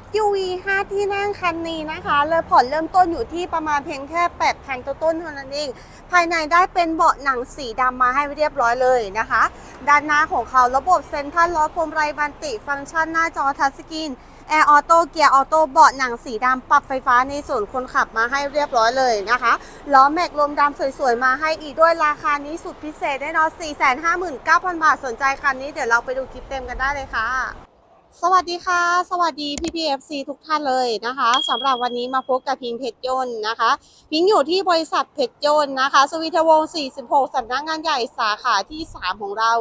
SUV 5 ที่นั่งคันนี้นะคะเลยผ่อนเริ่มต้นอยู่ที่ประมาณเพียงแค่ 8,000ต้นต้นเท่านั้นเอง ภายในได้เป็นเบาะหนังสีดำมาให้เรียบร้อยเลยนะคะ ด้านหน้าของเขาระบบเซ็นทรัลล้อพรมไรบันติ ฟังก์ชันหน้าจอทัชสกรีนแอร์ออโต้เกียร์ออโต้เบาะหนังสีดำปรับไฟฟ้าในส่วนคนขับมาให้เรียบร้อยเลยนะคะล้อแม็กลมดำสวยๆ มาให้อีกด้วยราคานี้สุดพิเศษแน่นอน459,000 บาทสนใจคันนี้เดี๋ยวเราไปดูคลิปเต็มกันได้เลยค่ะ สวัสดีค่ะ สวัสดีพี่พีเอฟซีทุกท่านเลยนะคะสำหรับวันนี้มาพบกับพิงเพชรยนต์นะคะ พิงอยู่ที่บริษัทเพชรยนต์นะคะสวิทวงศ์46สำนักงานใหญ่สาขาที่ 3 ของเรา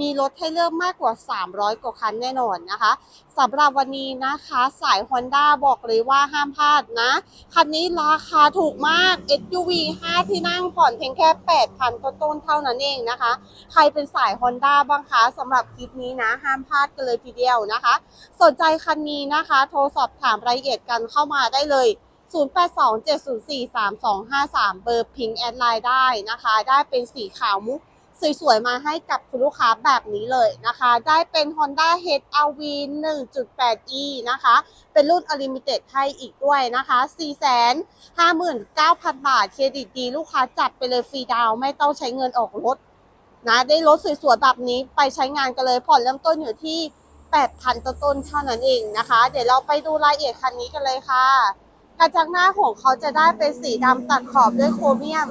มีรถให้เลือกมากกว่า 300 กว่าคันแน่นอนนะคะสำหรับวันนี้นะคะสาย Honda บอกเลยว่าห้ามพลาดนะ คันนี้ราคาถูกมาก SUV 5 ที่นั่งผ่อนเพียงแค่ 8,000ต้นๆเท่านั้นเองนะคะ ใครเป็นสาย Honda บ้างคะสำหรับคลิปนี้นะ ห้ามพลาดกันเลยทีเดียวนะคะ สนใจคันนี้นะคะ โทรสอบถามรายละเอียดกันเข้ามาได้เลย0827043253 เบอร์พิงแอดไลน์ได้นะคะ ได้เป็นสีขาวมุก สวยๆ มาให้กับคุณลูกค้าแบบนี้เลยนะคะ ได้เป็น Honda HR-V 1.8e นะคะ เป็นรุ่น Unlimited ให้อีกด้วยนะคะ 459,000 บาท เครดิตดีลูกค้าจัดไปเลยฟรีดาวไม่ต้องใช้เงินออกรถนะ ได้รถสวยๆ แบบนี้ไปใช้งานกันเลยผ่อนเริ่มต้นอยู่ที่8,000ต้นๆเท่านั้นเองนะคะ เดี๋ยวเราไปดูรายละเอียดคันนี้กันเลยค่ะกระจังหน้าของเขาจะได้เป็นสีดำตัดขอบด้วยโครเมียม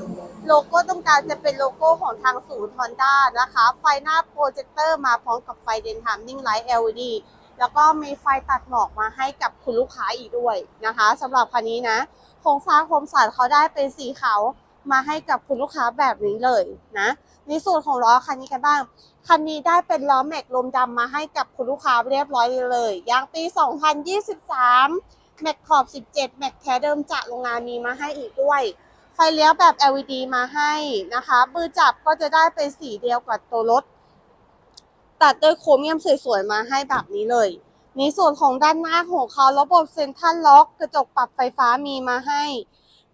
โลโก้ตรงกลางจะเป็นโลโก้ของทางศูนย์ฮอนด้านะคะ ไฟหน้าโปรเจคเตอร์มาพร้อมกับไฟเดนทามนิ่งไลท์ LED แล้วก็มีไฟตัดหมอกมาให้กับคุณลูกค้าอีกด้วยนะคะสำหรับคันนี้นะโครงสร้างโคมสันเขาได้เป็นสีขาวมาให้กับคุณลูกค้าแบบนี้เลยนะในส่วนของล้อคันนี้กันบ้าง คันนี้ได้เป็นล้อแม็กลมดำมาให้กับคุณลูกค้าเรียบร้อยเลยยางปี 2023 แม็กขอบ 17 แม็กแท้เดิมจากโรงงานมีมาให้อีกด้วย ไฟเลี้ยวแบบ LED มาให้นะคะ มือจับก็จะได้เป็นสีเดียวกับตัวรถ ตัดด้วยโครเมียมสวยๆมาให้แบบนี้เลยในส่วนของด้านหน้าของเขาระบบเซ็นทรัลล็อก กระจกปรับไฟฟ้ามีมาให้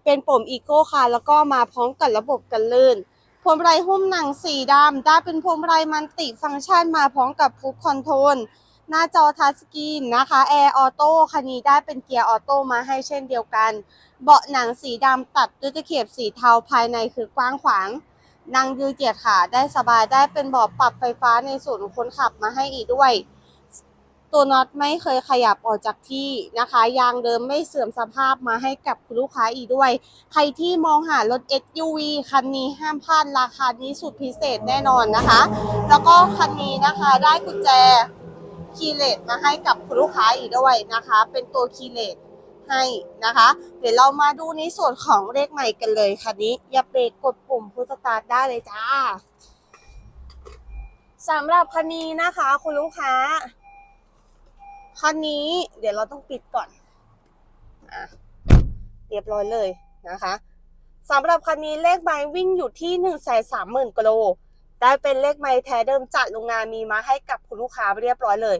เป็นปุ่มอีโก้ค่ะ แล้วก็มาพร้อมกับระบบกันลื่นพวงมาลัยหุ้มหนังสีดำได้เป็นพวงมาลัยมันติฟังก์ชันมาพร้อมกับฟูดคอนโทรล หน้าจอทัชสกรีนนะคะแอร์ออโต้คันนี้ได้เป็นเกียร์ออโต้มาให้เช่นเดียวกัน เบาะหนังสีดำตัดด้วยตะเข็บสีเทาภายในคือกว้างขวางนั่งยืดเหยียดขาได้สบายได้เป็นเบาะปรับไฟฟ้าในส่วนคนขับมาให้อีกด้วย ตัวน็อตไม่เคยขยับออกจากที่นะคะ ยางเดิมไม่เสื่อมสภาพมาให้กับคุณลูกค้าอีกด้วย ใครที่มองหารถ SUV คันนี้ห้ามพลาดราคานี้สุดพิเศษแน่นอนนะคะ แล้วก็คันนี้นะคะได้กุญแจ คีย์เลสมาให้กับคุณลูกค้าอีกด้วยนะคะ เป็นตัวคีย์เลสให้นะคะ เดี๋ยวเรามาดูในส่วนของเลขใหม่กันเลยคันนี้ อย่าเบรกกดปุ่มพุทสตาร์ทได้เลยจ้าสำหรับคันนี้นะคะ คุณลูกค้าคันนี้เดี๋ยวเราต้องปิดก่อนอะเรียบร้อยเลยนะคะสำหรับคันนี้เลขไมล์วิ่งอยู่ที่หนึ่งแสนสามหมื่นกิโล ได้เป็นเลขไม้แท้เดิมจัดโรงงานมีมาให้กับคุณลูกค้าเรียบร้อยเลย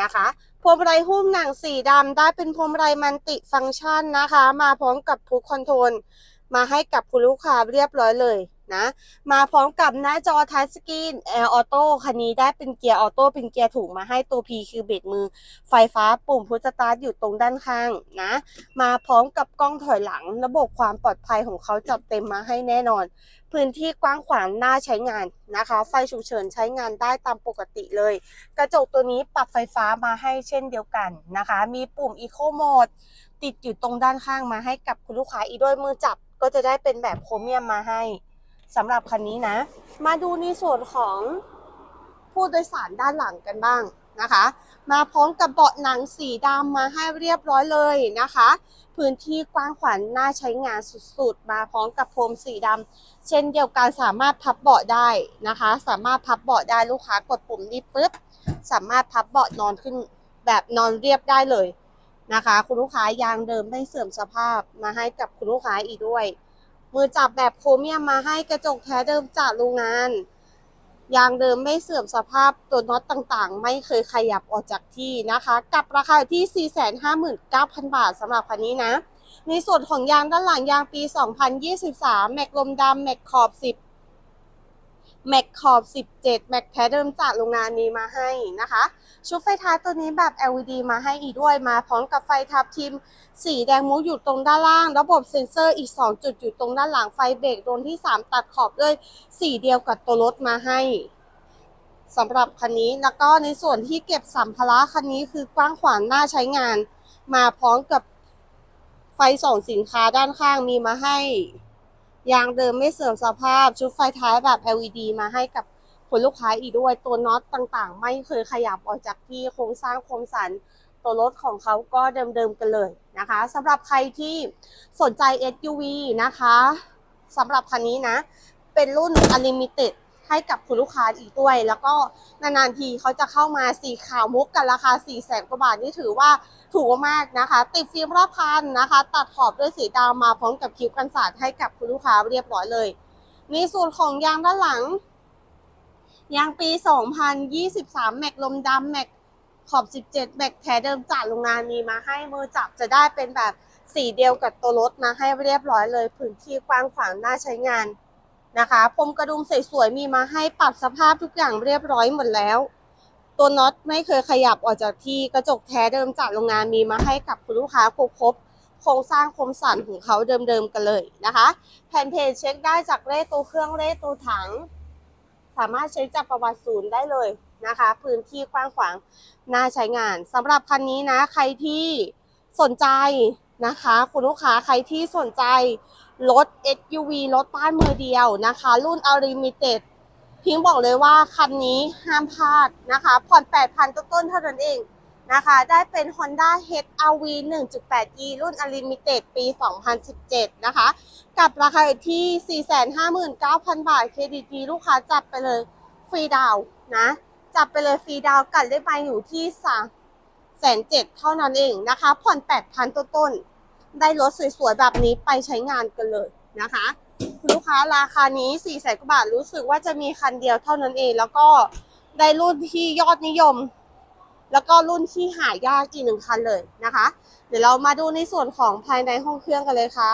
นะคะพวงมาลัยหุ้มหนังสีดำได้เป็นพวงมาลัยมันติฟังก์ชันนะคะ มาพร้อมกับพุคคอนโทรลมาให้กับคุณลูกค้าเรียบร้อยเลย นะ มาพร้อมกับหน้าจอทัชสกรีนแอร์ออโต้คันนี้ได้เป็นเกียร์ออโต้เป็นเกียร์ถูกมาให้ตัว P คือเบรกมือ ไฟฟ้าปุ่มพุชสตาร์ทอยู่ตรงด้านข้างนะ มาพร้อมกับกล้องถอยหลัง ระบบความปลอดภัยของเขาจัดเต็มมาให้แน่นอน พื้นที่กว้างขวางน่าใช้งานนะคะ ไฟฉุกเฉินใช้งานได้ตามปกติเลย กระจกตัวนี้ปรับไฟฟ้ามาให้เช่นเดียวกันนะคะ มีปุ่ม Eco Mode ติดอยู่ตรงด้านข้างมาให้กับคุณลูกค้าอีกด้วยมือจับก็จะได้เป็นแบบโครเมียมมาให้ สำหรับคันนี้นะ มาดูในส่วนของผู้โดยสารด้านหลังกันบ้างนะคะ มาพร้อมกับเบาะหนังสีดำมาให้เรียบร้อยเลยนะคะ พื้นที่กว้างขวางน่าใช้งานสุดๆ มาพร้อมกับพรมสีดำเช่นเดียวกันสามารถพับเบาะได้นะคะ สามารถพับเบาะได้ลูกค้ากดปุ่มนี้ปุ๊บสามารถพับเบาะนอนขึ้นแบบนอนเรียบได้เลยนะคะ คุณลูกค้ายางเดิมไม่เสื่อมสภาพมาให้กับคุณลูกค้าอีกด้วย มือจับแบบโครเมียมมาให้กระจกแท้เดิมจากโรงงาน ยางเดิมไม่เสื่อมสภาพตัวน็อตต่างๆ ไม่เคยขยับออกจากที่นะคะ กับราคาที่ 459,000 บาทสำหรับคันนี้นะ ในส่วนของยางด้านหลังยางปี 2023 แม็กลมดำแม็กขอบ 10 แม็กขอบ 17 แม็กแท้เดิมจากโรงงานมีมาให้นะคะ ชุดไฟท้ายตัวนี้แบบ LED มาให้อีกด้วยมาพร้อมกับไฟทับทิม สีแดงมุกอยู่ตรงด้านล่าง ระบบเซ็นเซอร์อีก 2 จุดอยู่ตรงด้านหลังไฟเบรกโดนที่ 3 ตัดขอบด้วยสีเดียวกับตัวรถมาให้สำหรับคันนี้แล้วก็ในส่วนที่เก็บสัมภาระคันนี้คือกว้างขวางน่าใช้งาน มาพร้อมกับไฟส่องสินค้าด้านข้างมีมาให้ ยางเดิมไม่เสื่อมสภาพ ชุดไฟท้ายแบบ LED มาให้กับคนลูกค้าอีกด้วย ตัวน็อตต่างๆ ไม่เคยขยับออกจากที่โครงสร้างโครงสัน ตัวรถของเขาก็เดิมๆกันเลยนะคะสำหรับใครที่สนใจ SUV นะคะสำหรับคันนี้นะ เป็นรุ่น Unlimited ให้กับคุณลูกค้าอีกด้วย แล้วก็นานๆทีเขาจะเข้ามาสีขาวมุกกันราคา4 0 0แสนกว่าบาทนี่ถือว่าถูกมากนะคะ ติดฟิล์มรอบคันนะคะ ตัดขอบด้วยสีดำมาพร้อมกับคิ้วกันสาดให้กับคุณลูกค้าเรียบร้อยเลย ในส่วนของยางด้านหลังยางปี 2023 แม็กลมดำแม็กขอบ 17 แม็กแท้เดิมจากโรงงานมีมาให้มือจับจะได้เป็นแบบสีเดียวกับตัวรถมาให้เรียบร้อยเลย พื้นที่กว้างขวางน่าใช้งาน นะคะพรมกระดุมสวยๆมีมาให้ปรับสภาพทุกอย่างเรียบร้อยหมดแล้ว ตัวน็อตไม่เคยขยับออกจากที่กระจกแท้เดิมจากโรงงานมีมาให้กับคุณลูกค้าครบครบโครงสร้างคมสันของเขาเดิมๆกันเลยนะคะ แผ่นเพจเช็คได้จากเลขตัวเครื่องเลขตัวถัง สามารถเช็คจากประวัติศูนย์ได้เลยนะคะ พื้นที่กว้างขวางน่าใช้งานสำหรับคันนี้นะใครที่สนใจ นะคะ คุณลูกค้าใครที่สนใจรถ SUV รถบ้านมือเดียวนะคะ รุ่น Unlimited พิงบอกเลยว่าคันนี้ห้ามพลาดนะคะ ผ่อน 8,000 ต้นๆเท่านั้นเองนะคะ ได้เป็น Honda HR-V 1.8e รุ่น Unlimited ปี 2017 นะคะ กับราคาที่ 459,000 บาท เครดิตดีลูกค้าจัดไปเลยฟรีดาวนะ จับไปเลยฟรีดาวกันได้ไปอยู่ที่สาม แสนเจ็ดเท่านั้นเองนะคะ ผ่อนแปดพันต้นๆได้รถสวยๆแบบนี้ไปใช้งานกันเลยนะคะคุณลูกค้าราคานี้4ี่แสนกว่าบาทรู้สึกว่าจะมีคันเดียวเท่านั้นเอง แล้วก็ได้รุ่นที่ยอดนิยม แล้วก็รุ่นที่หายากอีกหนึ่งคันเลยนะคะ เดี๋ยวเรามาดูในส่วนของภายในห้องเครื่องกันเลยค่ะ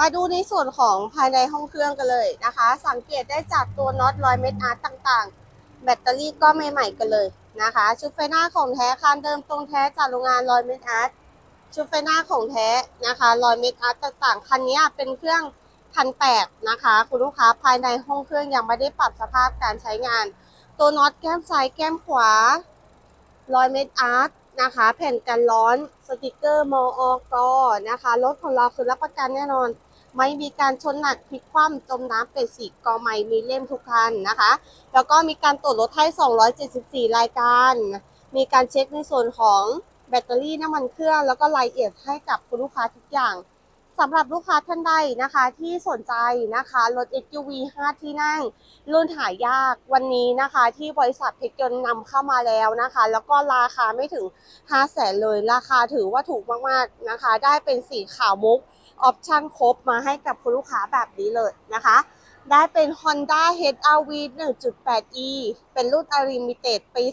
มาดูในส่วนของภายในห้องเครื่องกันเลยนะคะ สังเกตได้จากตัวน็อตรอยเม็ดอาร์ตต่างๆ แบตเตอรี่ก็ใหม่ๆกันเลย นะคะ ชุดไฟหน้าของแท้คันเดิมตรงแท้จากโรงงานรอยเม็ดอาร์ตชุดไฟหน้าของแท้นะคะรอยเม็ดอาร์ตต่างๆคันนี้เป็นเครื่องพันแปดนะคะ คุณลูกค้าภายในห้องเครื่องยังไม่ได้ปรับสภาพการใช้งาน ตัวน็อตแก้มซ้ายแก้มขวารอยเม็ดอาร์ตนะคะ แผ่นกันร้อนสติกเกอร์มอกนะคะรถของเราคือรับประกันแน่นอน ไม่มีการชนหนักพลิกคว่ำจมน้ำเป็ดสีกอใหม่มีเล่มทุกคันนะคะ แล้วก็มีการตรวจรถให้ 274 รายการ มีการเช็คในส่วนของแบตเตอรี่น้ำมันเครื่อง แล้วก็รายละเอียดให้กับคุณลูกค้าทุกอย่างสำหรับลูกค้าท่านใดนะคะที่สนใจนะคะรถ SUV 5 ที่นั่ง รุ่นหายากวันนี้นะคะ ที่บริษัทเพชรยนต์นำเข้ามาแล้วนะคะ แล้วก็ราคาไม่ถึง 5 0 0แสนเลยราคาถือว่าถูกมากๆนะคะ ได้เป็นสีขาวมุก ออปชั่นครบมาให้กับคุณลูกค้าแบบนี้เลยนะคะ ได้เป็น Honda HR-V 1.8e เป็นรุ่น Unlimited ปี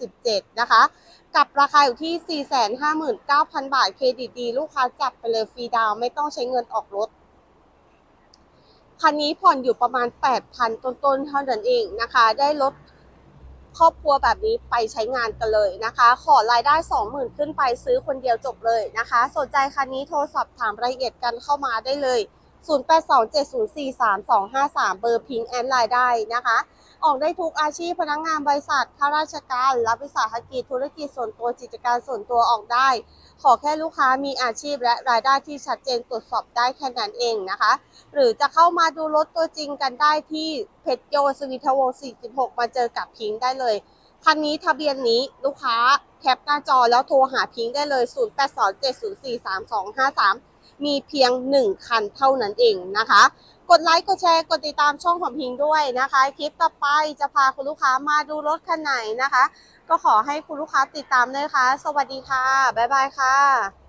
2017 นะคะ กับราคาอยู่ที่ 459,000 บาทเครดิตดี ลูกค้าจับไปเลยฟรีดาวไม่ต้องใช้เงินออกรถคันนี้ผ่อนอยู่ประมาณ 8,000 ต้นๆ เท่านั้นเองนะคะ ได้รถ ครอบครัวแบบนี้ไปใช้งานกันเลยนะคะ ขอรายได้ 20,000 ขึ้นไปซื้อคนเดียวจบเลยนะคะ สนใจคันนี้โทรสอบถามรายละเอียดกันเข้ามาได้เลย 0827043253 เบอร์พิงแอนไลน์ได้นะคะ ออกได้ทุกอาชีพพนักงานบริษัทข้าราชการ รับวิสาหกิจธุรกิจส่วนตัวกิจการส่วนตัวออกได้ ขอแค่ลูกค้ามีอาชีพและรายได้ที่ชัดเจนตรวจสอบได้แค่นั้นเองนะคะ หรือจะเข้ามาดูรถตัวจริงกันได้ที่เพชรโยสวิทวงศ์46 มาเจอกับพิงค์ได้เลยคันนี้ทะเบียนนี้ลูกค้าแคปหน้าจอแล้วโทรหาพิงค์ได้เลย 0827043253 มีเพียง 1 คันเท่านั้นเองนะคะ กดไลค์กดแชร์กดติดตามช่องของพิงด้วยนะคะ คลิปต่อไปจะพาคุณลูกค้ามาดูรถคันไหนนะคะ ก็ขอให้คุณลูกค้าติดตามเลยค่ะ สวัสดีค่ะ บ๊ายบายค่ะ